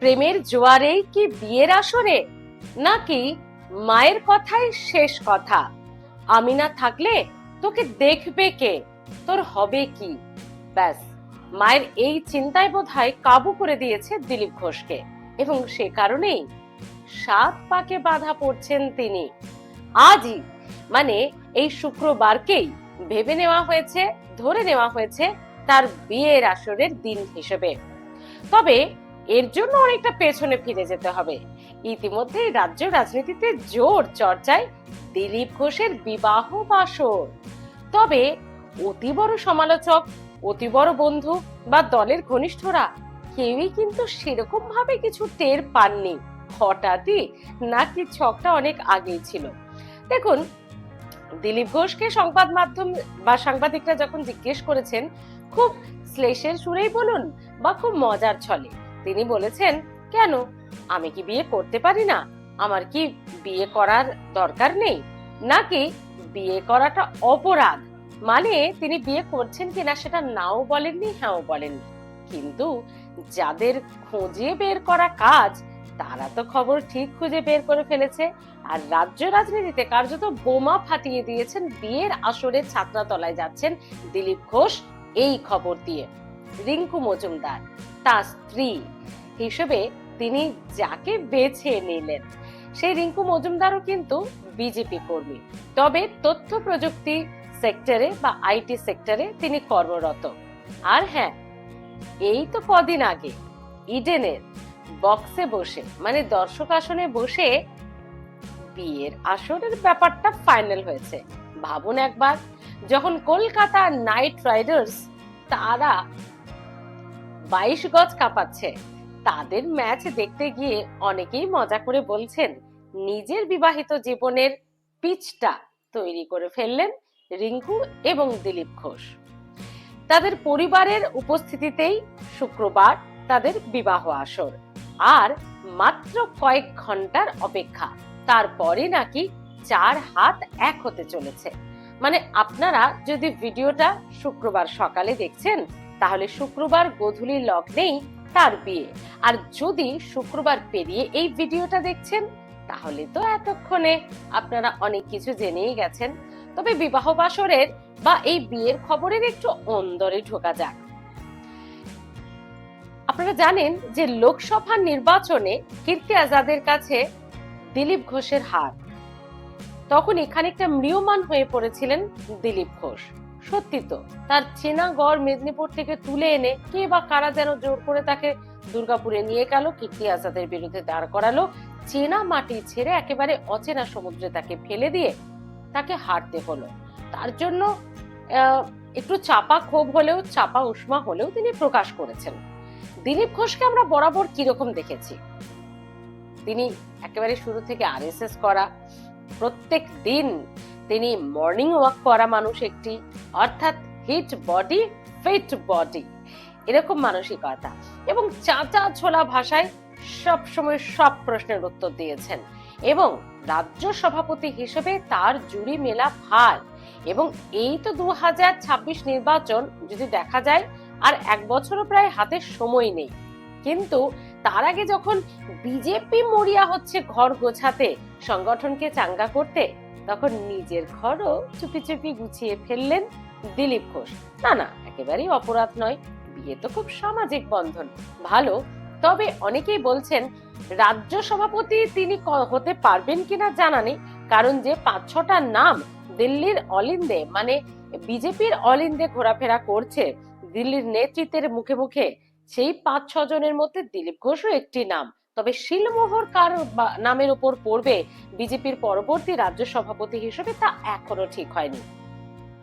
প্রেমের জোয়ারেই কি বিয়ের আসরে? নাকি মায়ের কথাই শেষ কথা? আমি না থাকলে তোকে দেখবে কে? তোর হবে কি? ব্যাস, মায়ের এই চিন্তায় বোধহয় কাবু করে দিয়েছে দিলীপ ঘোষকে। এবং সে কারণেই সাত পাকে বাধা পড়ছেন তিনি। আজই মানে এই শুক্রবারকেই ভেবে নেওয়া হয়েছে, ধরে নেওয়া হয়েছে তার বিয়ের আসরের দিন হিসেবে। তবে এর জন্য অনেকটা পেছনে ফিরে যেতে হবে। ইতিমধ্যে রাজ্য রাজনীতিতে জোর চর্চায় দিলীপ ঘোষের বিবাহ বাসর। তবে অতি বড় সমালোচক, অতি বড় বন্ধু বা দলের ঘনিষ্ঠরা কেউই কিন্তু সেরকম ভাবে কিছু টের পাননি। হঠাৎই নাকি ছকটা অনেক আগেই ছিল। দেখুন, দিলীপ ঘোষকে সংবাদ মাধ্যম বা সাংবাদিকরা যখন জিজ্ঞেস করেছেন, খুব শ্লেষের সুরেই বলুন বা খুব মজার ছলে তিনি বলেছেন, কেন? আমি কি বিয়ে করতে পারি না? আমার কি বিয়ে করার দরকার নেই? নাকি বিয়ে করাটা অপরাধ? মানে তিনি বিয়ে করছেন কিনা সেটা নাও বলেননি, হ্যাঁও বলেননি। কিন্তু যাদের খুঁজে বের করা কাজ, তারা তো খবর ঠিক খুঁজে বের করে ফেলেছে। আর রাজ্য রাজনীতিতে কার্যত বোমা ফাটিয়ে দিয়েছেন, বিয়ের আসরে ছাত্রাতলায় যাচ্ছেন দিলীপ ঘোষ, এই খবর দিয়ে। রিঙ্কু মজুমদার তার স্ত্রী হিসেবে তিনি যাকে বেছে নিলেন। সেই রিঙ্কু মজুমদারও কিন্তু বিজেপি কর্মী। তবে তথ্য প্রযুক্তি সেক্টরে বা আইটি সেক্টরে তিনি কর্মরত। আর হ্যাঁ এই তো কদিন আগে ইডেনের বক্সে বসে মানে দর্শক আসনে বসে বিয়ের আসরের ব্যাপারটা ফাইনাল হয়েছে। ভাবুন একবার, যখন কলকাতা নাইট রাইডার্স তারা বাইশ গজ কাঁপাচ্ছে। তাদের ম্যাচ দেখতে গিয়ে অনেকেই মজা করে বলছেন, নিজের বিবাহিত জীবনের পিচটা তৈরি করে ফেললেন রিঙ্কু এবং দিলীপ ঘোষ। তাদের পরিবারের উপস্থিতিতেই শুক্রবার তাদের বিবাহ আসর। আর মাত্র কয়েক ঘণ্টার অপেক্ষা, তারপরে নাকি চার হাত এক হতে চলেছে। মানে আপনারা যদি ভিডিওটা শুক্রবার সকালে দেখছেন তাহলে শুক্রবার গধূলি লগ্নেই তার বিয়ে। আর যদি শুক্রবার পেরিয়ে এই ভিডিওটা দেখছেন, তাহলে তো এতক্ষণে আপনারা অনেক কিছু জেনেই গেছেন। তবে বিবাহ বাসরের বা এই বিয়ের খবরের একটু অন্দরে ঢোকা যাক। আপনারা জানেন যে লোকসভা নির্বাচনে কীর্তি আজাদের কাছে দিলীপ ঘোষের হার। তখন খানিকটা ম্রিয়মান হয়ে পড়েছিলেন দিলীপ ঘোষ। সত্যি তো, তার চেনা গড় মেদিনীপুর থেকে তুলে এনে কে বা কারা যেন জোর করে তাকে দুর্গাপুরে নিয়ে গেল কীর্তি আজাদের বিরুদ্ধে দাঁড় করালো, চেনা মাটি ছেড়ে একেবারে অচেনা সমুদ্রে তাকে ফেলে দিয়ে তাকে হারতে হলো। তার জন্য একটু চাপা ক্ষোভ হলেও, চাপা উষ্মা হলেও তিনি প্রকাশ করেছেন। দিলীপ ঘোষকে আমরা বরাবর কীরকম দেখেছি? তিনি একেবারে শুরু থেকে আরএসএস করা, প্রত্যেক দিন তিনি মর্নিং ওয়াক করা মানুষ একটি, অর্থাৎ হিট বডি ফিট বডি এরকম মানসিকতা। এবং চাচা ছোলা ভাষায় সব সময় সব প্রশ্নের উত্তর দিয়েছেন। এবং রাজ্য সভাপতি হিসেবে তার জুড়ি মেলা ভার। এবং এই তো দু হাজার ছাব্বিশ নির্বাচন, যদি দেখা যায়, আর এক বছরও প্রায় হাতে সময় নেই। কিন্তু তার আগে যখন বিজেপি মরিয়া হচ্ছে ঘর গোছাতে, সংগঠনকে চাঙ্গা করতে তখন নিজের ঘরও চুপি চুপি গুছিয়ে ফেললেন দিলীপ ঘোষ। না না, একেবারেই অপরাধ নয়। বিয়ে তো খুব সামাজিক বন্ধন, ভালো। তবে অনেকেই বলছেন, রাজ্য সভাপতি তিনি হতে পারবেন কিনা জানা নেই। কারণ যে পাঁচ, ছটা নাম দিল্লির অলিন্দে মানে বিজেপির অলিন্দে ঘোরাফেরা করছে, দিল্লির নেতৃত্বের মুখে মুখে, সেই পাঁচ, ছজনের মধ্যে দিলীপ ঘোষও একটি নাম। তবে শিলমোহর কার নামের উপর পড়বে বিজেপির পরবর্তী রাজ্য সভাপতি হিসেবে তা এখনও ঠিক হয়নি।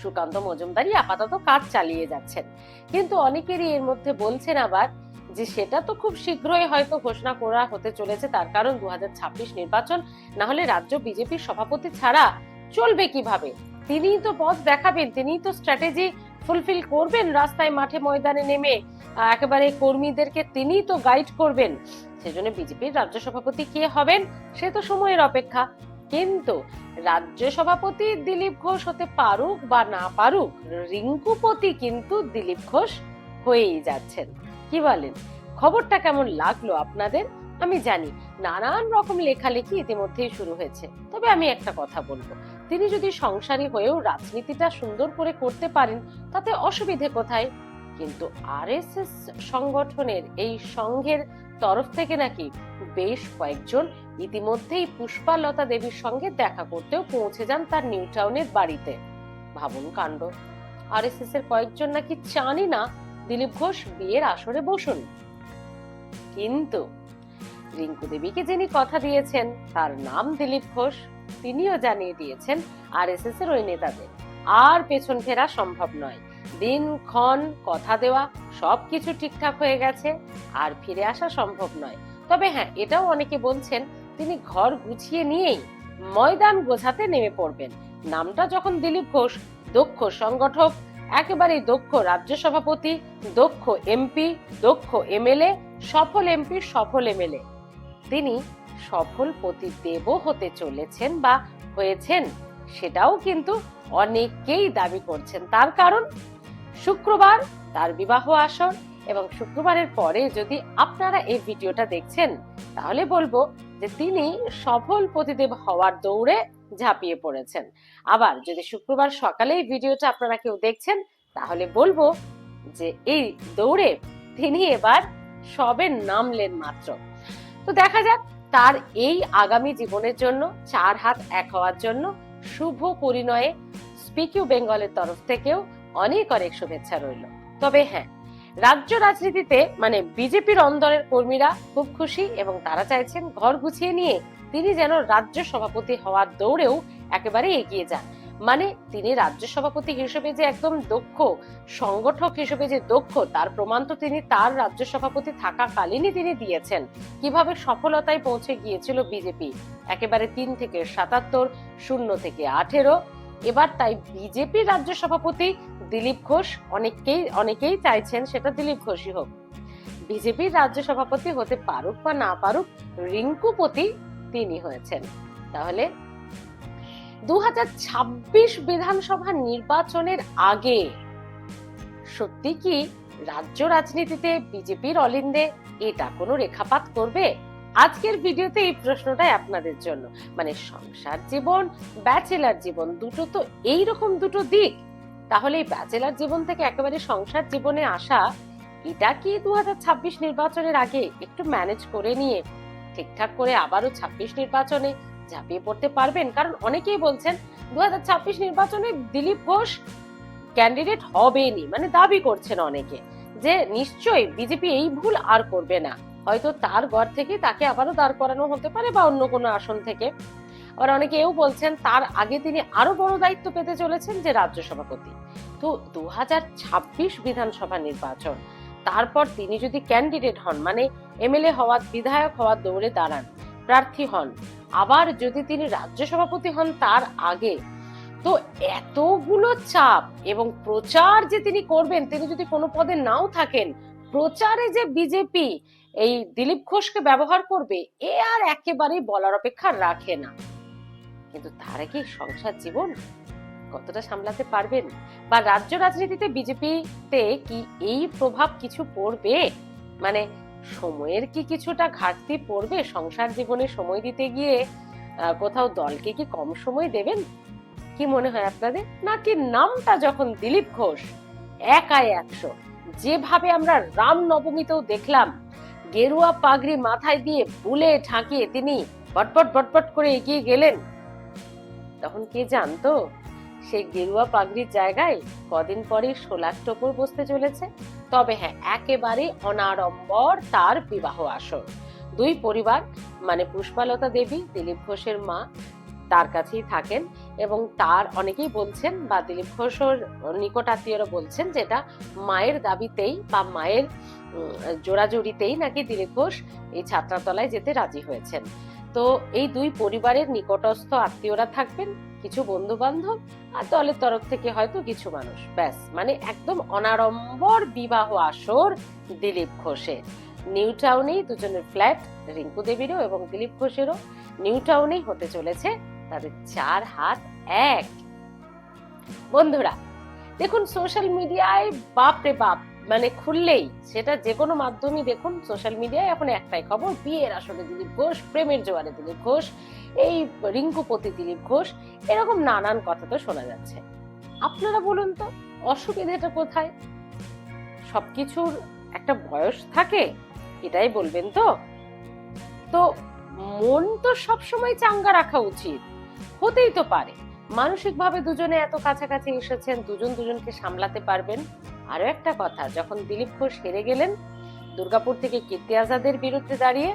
সুকান্ত মজুমদারই আপাতত কাজ চালিয়ে যাচ্ছেন। কিন্তু অনেকেরই এর মধ্যে বলছেন আবার যে সেটা তো খুব শীঘ্রই হয়তো ঘোষণা করা হতে চলেছে, তার কারণ দু হাজার ছাব্বিশ নির্বাচন না হলে রাজ্য বিজেপির সভাপতি ছাড়া চলবে কীভাবে? তিনিই তো পথ দেখাবেন, তিনিই তো স্ট্র্যাটেজি ফুলফিল করবেন রাস্তায় মাঠে ময়দানে নেমে। একেবারে কর্মীদেরকে তিনিই তো গাইড করবেন। সেজন্য বিজেপির রাজ্য সভাপতি কে হবেন, সে তো সময়ের অপেক্ষা। কিন্তু রাজ্য সভাপতি দিলীপ ঘোষ হতে পারুক বা না পারুক, রিঙ্কুপতি কিন্তু দিলীপ ঘোষ হয়েই যাচ্ছেন। কি বলেন? খবরটা কেমন লাগল আপনাদের? আমি জানি, নানান রকম লেখালেখি ইতিমধ্যেই শুরু হয়েছে। তবে আমি একটা কথা বলব, তিনি যদি সংসারী হয়েও রাজনীতিটা সুন্দর করে করতে পারেন, তাতে অসুবিধে কোথায়? কিন্তু আরএসএস সংগঠনের এই সংঘের তরফ থেকে নাকি বেশ কয়েকজন ইতিমধ্যেই পুষ্পালতা দেবীর সঙ্গে দেখা করতেও পৌঁছে যান তার নিউ টাউনের বাড়িতে। ভাবুন কাণ্ড। আরএসএস এর কয়েকজন নাকি চানই না দিলীপ ঘোষ বিয়ের আসরে বসুন। কিন্তু রিঙ্কু দেবীকে যিনি কথা দিয়েছেন, তার নাম দিলীপ ঘোষ, তিনিও জানিয়ে দিয়েছেন আরএসএস এর ওই নেতাদের। আর পেছন ফেরা সম্ভব নয়। দিন ক্ষণ কথা দেওয়া, সবকিছু ঠিকঠাক হয়ে গেছে আর ফিরে আসা সম্ভব নয়। তবে হ্যাঁ এটাও অনেকে বলছেন, তিনি ঘর গুছিয়ে নিয়েই ময়দান গোছাতে নেমে পড়বেন। নামটা যখন দিলীপ ঘোষ, দক্ষ সংগঠক, একেবারেই দক্ষ রাজ্য সভাপতি, দক্ষ এমপি, দক্ষ এমএলএ, সফল এমপি, সফল এমএলএ। তিনি সফল প্রতিদেবও হতে চলেছেন বা হয়েছেন, সেটাও কিন্তু অনেকেই দাবি করছেন। তার কারণ শুক্রবার তার বিবাহ আসর এবং শুক্রবারের পরে যদি আপনারা এই ভিডিওটা দেখছেন, তাহলে বলব যে তিনি সফল প্রতিদেব হওয়ার দৌড়ে ঝাঁপিয়ে পড়েছেন। আবার যদি শুক্রবার সকালে এই ভিডিওটা আপনারা কেউ দেখছেন, তাহলে বলব যে এই দৌড়ে তিনি এবার সবে নামলেন মাত্র। তো দেখা যাক তার এই আগামী জীবনের জন্য, চার হাত এক হওয়ার জন্য শুভ পরিণয়ে স্পিকিউ বেঙ্গলের তরফ থেকেও অনেক অনেক শুভেচ্ছা রইল। তবে হ্যাঁ রাজ্য রাজনীতিতে মানে বিজেপির অন্দরের কর্মীরা খুব খুশি এবং তারা চাইছেন ঘর গুছিয়ে নিয়ে তিনি যেন রাজ্য সভাপতি হওয়ার দৌড়েও একেবারে এগিয়ে যান। মানে তিনি রাজ্য সভাপতি হিসেবে যে একদম দক্ষ, সংগঠক হিসেবে যে দক্ষ, তার প্রমাণ তো তিনি তার রাজ্য সভাপতি থাকাকালীনই তিনি দিয়েছেন। কীভাবে সফলতায় পৌঁছে গিয়েছিল বিজেপি? একেবারে তিন থেকে সাতাত্তর, শূন্য থেকে আঠেরো। এবার তাই বিজেপি রাজ্য সভাপতি দিলীপ ঘোষ অনেকেই অনেকেই চাইছেন সেটা দিলীপ ঘোষই হোক। বিজেপির রাজ্য সভাপতি হতে পারুক বা না পারুক রিঙ্কুপতি তিনি হয়েছেন। তাহলে দু হাজার ছাব্বিশ বিধানসভা নির্বাচনের আগে সত্যি কি রাজ্য রাজনীতিতে বিজেপির অলিন্দে এটা কোনো রেখাপাত করবে? আজকের ভিডিওতে এই প্রশ্নটাই আপনাদের জন্য। মানে সংসার জীবন, ব্যাচেলার জীবন, দুটো তো এই রকম দুটো দিক। তাহলে এই ব্যাচেলার জীবন থেকে একেবারে সংসার জীবনে আসা, এটা কি দুহাজার ছাব্বিশ নির্বাচনের আগে একটু ম্যানেজ করে নিয়ে, ঠিকঠাক করে আবারও ছাব্বিশ নির্বাচনে ঝাঁপিয়ে পড়তে পারবেন? কারণ অনেকেই বলছেন, দুহাজার ছাব্বিশ নির্বাচনে দিলীপ ঘোষ ক্যান্ডিডেট হবেনি মানে দাবি করছেন অনেকে যে, নিশ্চয়ই বিজেপি এই ভুল আর করবে না। হয়তো তার ঘর থেকে তাকে আবারও দাঁড় করানো হতে পারে বা অন্য কোনো আসন থেকে। আবার অনেকে এও বলছেন তার আগে তিনি আরও বড় দায়িত্ব পেতে চলেছেন যে রাজ্য সভাপতি। তো দুহাজার ছাব্বিশ বিধানসভা নির্বাচন, তারপর তিনি যদি ক্যান্ডিডেট হন মানে এমএলএ হওয়ার, বিধায়ক হওয়ার দৌড়ে দাঁড়ান, প্রার্থী হন, আবার যদি তিনি রাজ্য সভাপতি হন তার আগে, তো এতগুলো চাপ এবং প্রচার যে তিনি করবেন, তিনি যদি কোনো পদে নাও থাকেন, প্রচারে যে বিজেপি এই দিলীপ ঘোষকে ব্যবহার করবে, এ আর একেবারেই বলার অপেক্ষা রাখে না। কিন্তু তার কি সংসার জীবন কতটা সামলাতে পারবেন? বা রাজ্য রাজনীতিতে বিজেপিতে কি এই প্রভাব কিছু পড়বে? মানে সময়ের কি কিছুটা ঘাটতি পড়বে? সংসার জীবনে সময় দিতে গিয়ে কোথাও দলকে কি কম সময় দেবেন? কি মনে হয় আপনাদের? নাকি নামটা যখন দিলীপ ঘোষ, একাই একশো। যেভাবে আমরা রাম নবমীতেও দেখলাম, গেরুয়া পাগড়ি মাথায় দিয়ে বুলে ঠাকিয়ে তিনি বটপট বটপট করে এগিয়ে গেলেন। তখন কে জানতো? সেই গেরুয়া পাগড়ির জায়গায় কদিন পরে সোলার টোপর বসতে চলেছে। তবে হ্যাঁ একেবারে অনাড়ম্বর তার বিবাহ আসর। দুই পরিবার মানে পুষ্পালতা দেবী, দিলীপ ঘোষের মা, তার কাছেই থাকেন এবং তার অনেকেই বলছেন বা দিলীপ ঘোষের নিকট আত্মীয়রা বলছেন যেটা মায়ের দাবিতেই বা মায়ের জোড়াজুড়িতেই নাকি দিলীপ ঘোষ এই ছাত্রাতলায় যেতে রাজি হয়েছেন। তো এই দুই পরিবারের নিকটস্থ আত্মীয়রা থাকবেন, কিছু বন্ধু বান্ধব আর দলের তরফ থেকে হয়তো কিছু মানুষ। ব্যাস মানে একদম অনাড়ম্বর বিবাহ আসর দিলীপ ঘোষের। নিউ টাউনেই দুজনের ফ্ল্যাট, রিঙ্কু দেবীরও এবং দিলীপ ঘোষেরও নিউ টাউনেই হতে চলেছে, তাদের চার হাত এক। বন্ধুরা, দেখুন সোশ্যাল মিডিয়ায় বাপ রে বাপ মানে খুললেই সেটা যে কোনো মাধ্যমে দেখুন সোশ্যাল মিডিয়ায় এখন একটাই খবর, বিয়ের আসলে দিলীপ ঘোষ, প্রেমের জোয়ারে দিলীপ ঘোষ, এই রিঙ্কুপতি দিলীপ ঘোষ, এরকম নানান কথা তো শোনা যাচ্ছে। আপনারা বলুন তো, অসুবিধাটা কোথায়? সবকিছুর একটা বয়স থাকে, এটাই বলবেন তো? তো মন তো সবসময় চাঙ্গা রাখা উচিত, হতেই তো পারে। মানসিকভাবে দুজনে এত কাছাকাছি এসেছেন, দুজন দুজনকে সামলাতে পারবেন। আরও একটা কথা, যখন দিলীপ ঘোষ হেরে গেলেন দুর্গাপুর থেকে কীর্তি আজাদের বিরুদ্ধে দাঁড়িয়ে,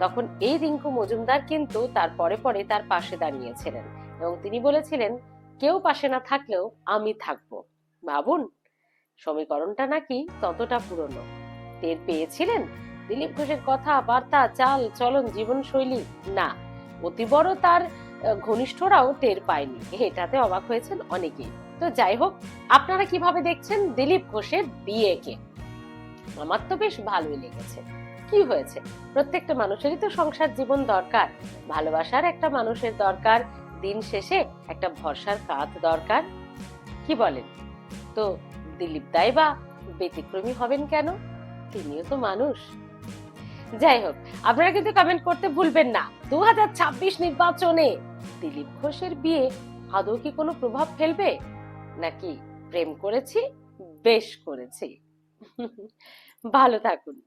তখন এই রিঙ্কু মজুমদার কিন্তু তার পরে পরে তার পাশে দাঁড়িয়েছিলেন এবং তিনি বলেছিলেন, কেউ পাশে না থাকলেও আমি থাকব। ভাবুন সমীকরণটা নাকি ততটা পুরনো। টের পেয়েছিলেন? দিলীপ ঘোষের কথা বার্তা চাল, চলন, জীবনশৈলী, না। অতি বড় তার ঘনিষ্ঠরাও টের পায়নি। এটাতে অবাক হয়েছেন অনেকেই। তো যাই হোক, আপনারা কীভাবে দেখছেন দিলীপ ঘোষের বিয়েকে? আমার তো বেশ ভালোই লেগেছে। কি হয়েছে? প্রত্যেকটা মানুষেরই তো সংসার জীবন দরকার। ভালোবাসার একটা মানুষের দরকার, দিন শেষে একটা ভরসার কাঁধ দরকার। কি বলেন? তো দিলীপ দাই বা ব্যতিক্রমী হবেন কেন? তিনিও তো মানুষ। যাই হোক, আপনারা কিন্তু কমেন্ট করতে ভুলবেন না। দু হাজার ছাব্বিশ নির্বাচনে দিলীপ ঘোষের বিয়ে আদৌ কি কোনো প্রভাব ফেলবে? নাকি প্রেম করেছি? বেশ করেছি। ভালো থাকুন।